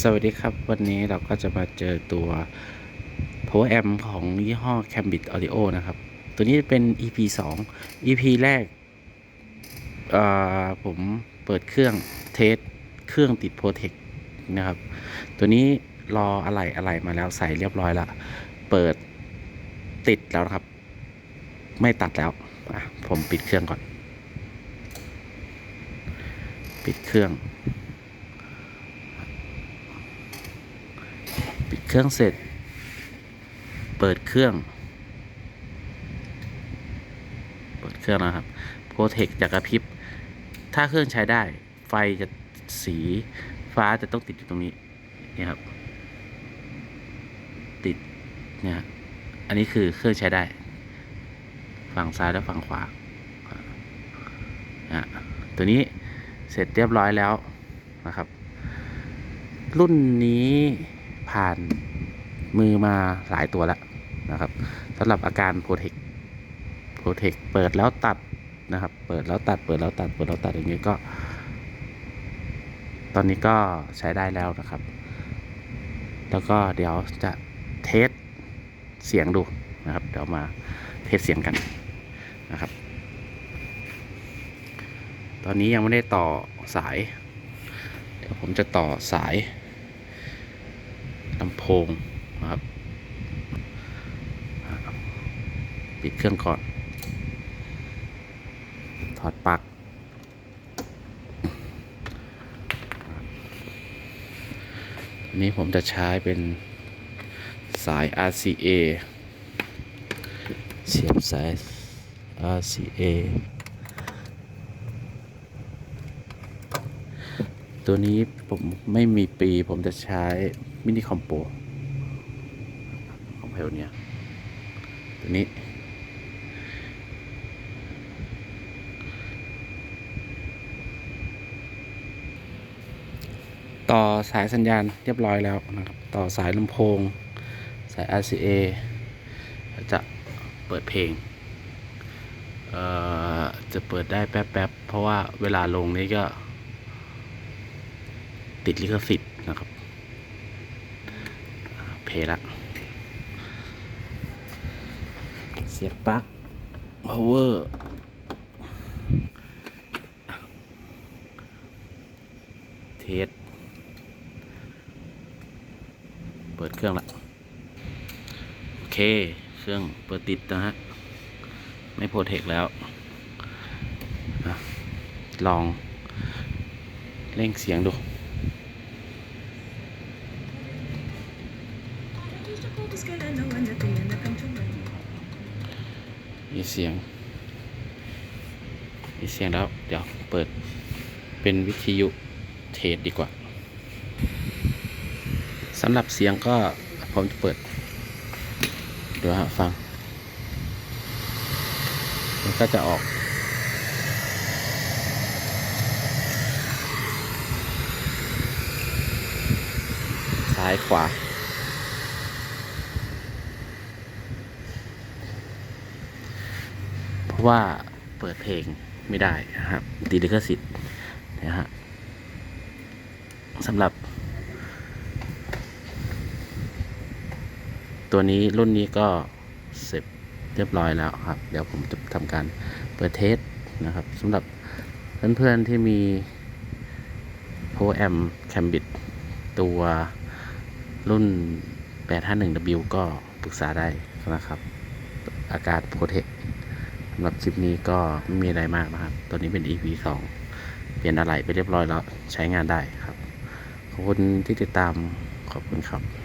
สวัสดีครับวันนี้เราก็จะมาเจอตัว Power Amp ของยี่ห้อ Cambit Audio นะครับ ตัวนี้เป็น EP 2 EP แรก ผมเปิดเครื่องเทสเครื่องติด Protect นะครับ ตัวนี้รออะไรอะไรมาแล้วใส่เรียบร้อยละเปิดติดแล้วครับ ไม่ตัดแล้ว ผมปิดเครื่องก่อน ปิดเครื่อง ปิด เครื่องเสร็จ เปิดเครื่อง เปิดเครื่องนะครับโปรเทคจะกกระพริบ ถ้าเครื่องใช้ได้ ไฟจะสีฟ้าจะต้องติดอยู่ตรงนี้นี่ครับ ติดเนี่ยอันนี้คือเครื่องใช้ได้ ฝั่งซ้ายและฝั่งขวาอะตัวนี้เสร็จเรียบร้อยแล้วนะครับ รุ่นนี้ ผ่านมือมาหลายตัวแล้วนะครับสำหรับอาการโปรเทคโปรเทคเปิดแล้วตัดนะครับ เปิดแล้วตัด เปิดแล้วตัด เปิดแล้วตัดอย่างนี้ก็ ตอนนี้ก็ใช้ได้แล้วนะครับ แล้วก็เดี๋ยวจะเทสเสียงดูนะครับ เดี๋ยวมาเทสเสียงกันนะครับ ตอนนี้ยังไม่ได้ต่อสาย เดี๋ยวผมจะต่อสาย ลำโพงนะครับ ปิดเครื่องก่อน ถอดปลั๊กนนี้ผมจะใช้เป็นสาย RCA เสียบสาย RCA ตัวนี้ผมไม่มีปีผมจะใช้ มินิคอมโปของเพลเนียตัวนี้ ต่อสายสัญญาณเรียบร้อยแล้วนะครับ ต่อสายลำโพง สาย RCA จะเปิดเพลงเอ่อจะเปิดได้แป๊บๆ เพราะว่าเวลาลงนี้ก็ ติดลิขสิทธิ์ เพละ เสียบปลั๊ก power เทส เปิดเครื่องละโอเค เครื่องเปิดติดนะฮะ ไม่โปรเทคแล้ว ลองเร่งเสียงดู มีเสียง มีเสียงแล้ว เดี๋ยวเปิดเป็นวิทยุเทสดีกว่าสำหรับเสียงก็ผมจะเปิด เดี๋ยวฮะฟัง มันก็จะออก ซ้ายขวา เพราะ ว่าเปิดเพลงไม่ได้นะครับตีลิขสิทธิ์นะฮะสำหรับตัวนี้รุ่นนี้ก็เสร็จเรียบร้อยแล้วครับ เดี๋ยวผมจะทำการเปิดเทสนะครับสำหรับเพื่อนๆที่มี Pro Amp Cambit ตัวรุ่น 851W ก็ปรึกษาได้นะครับ อาการโปรเทค สำหรับคลิปนี้ก็ไม่มีอะไรมากนะครับ ตัวนี้เป็น EP 2 เปลี่ยนอะไรไปเรียบร้อยแล้วใช้งานได้ครับ ขอบคุณที่ติดตามขอบคุณครับ